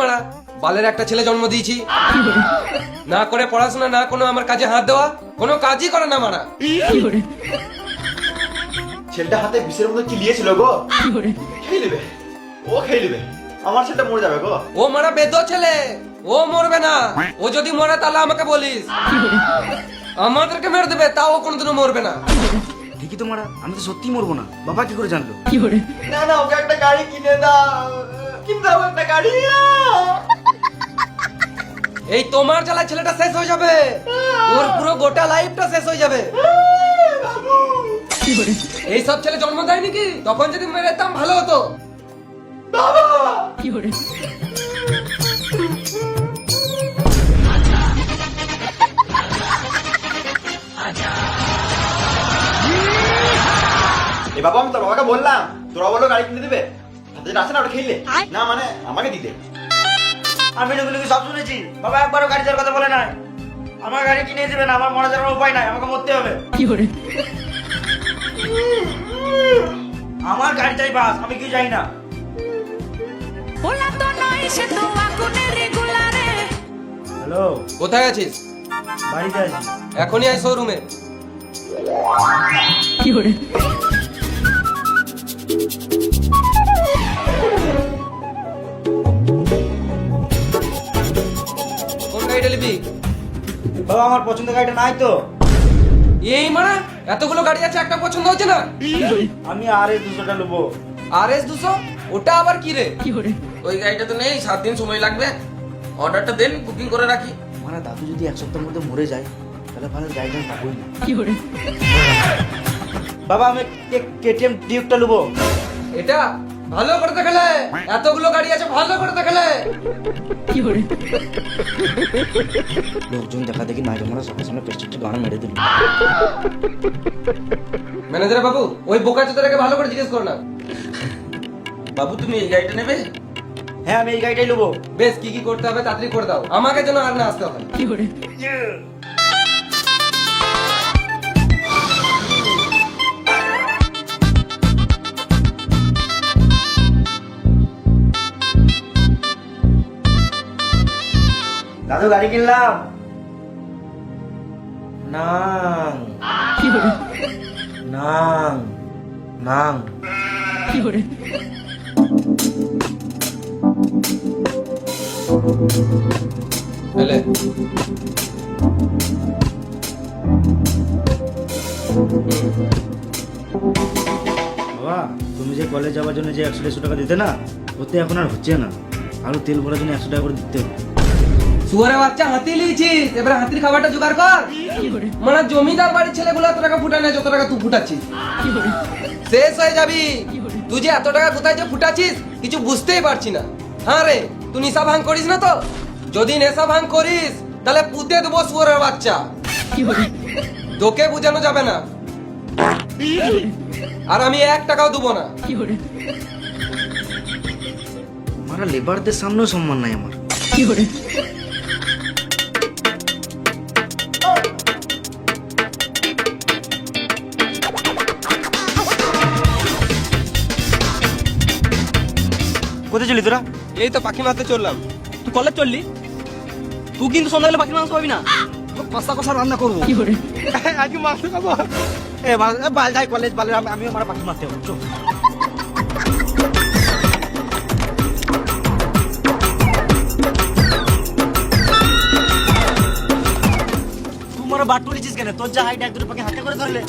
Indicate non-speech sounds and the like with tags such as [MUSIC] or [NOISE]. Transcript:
মারা বালের একটা ছেলে জন্ম দিয়েছি। না করে পড়াশোনা না কোনো আমার কাজে হাত দেওয়া কোনো কাজই করে না মারা। ছেলেটা হাতে বিষের মতো চিলিয়েছিল গো। খেয়ে নেবে ও খেয়ে নেবে আমার ছেলেটা মরে যাবে গো। ও মারা বেদ ছেলে ও মরবে না। ও যদি মরে তাহলে আমাকে বলিস। আমাদেরকে মেরে দেবে তাও কোনোদিনও মরবে না। ঠিকই তো মারা আমি তো সত্যি মরবো না। বাবা কি করে জানলো? না না ওকে একটা গাড়ি কিনে দাও। কিনে একটা গাড়ি [LAUGHS] এই তোমার জ্বালা ছেলেটা শেষ হয়ে যাবে। ওর পুরো গোটা লাইফটা শেষ হয়ে যাবে। এই সব ছেলে জন্ম দেয় নাকি তখন যদি মেরে দিতাম ভালো হতো। এ বাবা আমি তোর বাবাকে বললাম। তোরা বলো গাড়ি কিনে দেবে। হাতে আছে না ওটা না মানে আমাকে দিতে। আমি কি সব শুনেছি? বাবা একবারও গাড়ি যাওয়ার কথা বলে নাই। আমার গাড়ি কিনে দেবে না আমার মরা যাওয়ার উপায় নাই আমাকে মরতে হবে। আমার গাড়ি চাই বাস আমি কি যাই না. হ্যালো? কোথায় আছিস? বাড়িতে আছি। এখনই আয় শোরুমে কোন গাড়িটা নিবি? বাবা আমার পছন্দের গাড়িটা নাই তো। এই মারা এতগুলো গাড়ি আছে একটা পছন্দ হচ্ছে না? আমি আর এই দুশোটা নেব। আর এস দুশো? ওটা আবার কি রে? ওই গাড়িটা তো নেই সাত দিন সময় লাগবে। অর্ডারটা দেন বুকিং করে রাখি। মানে দাদু যদি এক সপ্তাহের মধ্যে মরে যায় তাহলে ভালো গাড়িটা পাবোই না। বাবা আমি কেটিএম ডিউকটা নেব। এটা? ভালো করে দেখালে। এতগুলো গাড়ি আছে ভালো করে দেখালে। লোকজন দেখা দেখি না জমারা সবার সামনে পেস্টিকটা গান মেরে দিল। ম্যানেজার বাবু ওই বোকা চোদাটাকে ভালো করে জিজ্ঞেস করো না। বাবু তুমি এই গাড়িটা নেবে? হ্যাঁ আমি এই গাড়িটাই নেব। বেশ কি কি করতে হবে তাড়াতাড়ি করে দাও। আমাকে যেন আর না আসতে হবে। দাদু গাড়ি কিনলাম। নাং। নাং। নাং। এলে বাবা তুমি যে কলেজ যাওয়ার জন্য যে একশো দেড়শো টাকা দিতে না ওতে এখন আর হচ্ছে না। আরও তেল ভরার জন্য একশো টাকা করে দিতে হবে। শুয়ারে বাচ্চা হাতি লিয়েছিস? এবারে হাতির খাবারটা জোগাড় কর। মানে জমিদার বাড়ির ছেলেগুলো এত টাকা ফুটায় না যত টাকা তুই ফুটাচ্ছিস? শেষ হয়ে যাবি। তুই যে এত টাকা কোথায় যে ফুটাচ্ছিস কিছু বুঝতেই পারছি না। হ্যাঁ রে তুই নেশা ভাঙ করিস না তো? যদি নেশা ভাঙ করিস তাহলে পুঁতে দেবো শুয়ারের বাচ্চা। তোকে বোঝানো যাবে না। আর আমি এক টাকাও দেবো না। আমার লেবারদের সামনেও সম্মান নাই আমার। কোথায় চলি তোরা? এই তো পাখি মারতে চললাম। তুই কলেজ চললি? তুই কিন্তু সন্ধ্যা সন্ধ্যাবেলা পাখির মাংস পাবি না? পাঁচটা কষা রান্না করব। [LAUGHS] আজকে মাংস খাব। এ বাল যাই কলেজ বালে আমি- আমিও মারা পাখি মারতে হবে চল। তুই মারা বাট তুলেছিস কেন? তোর যা হাইট এক দুটো পাখি হাতে করে ধরলে।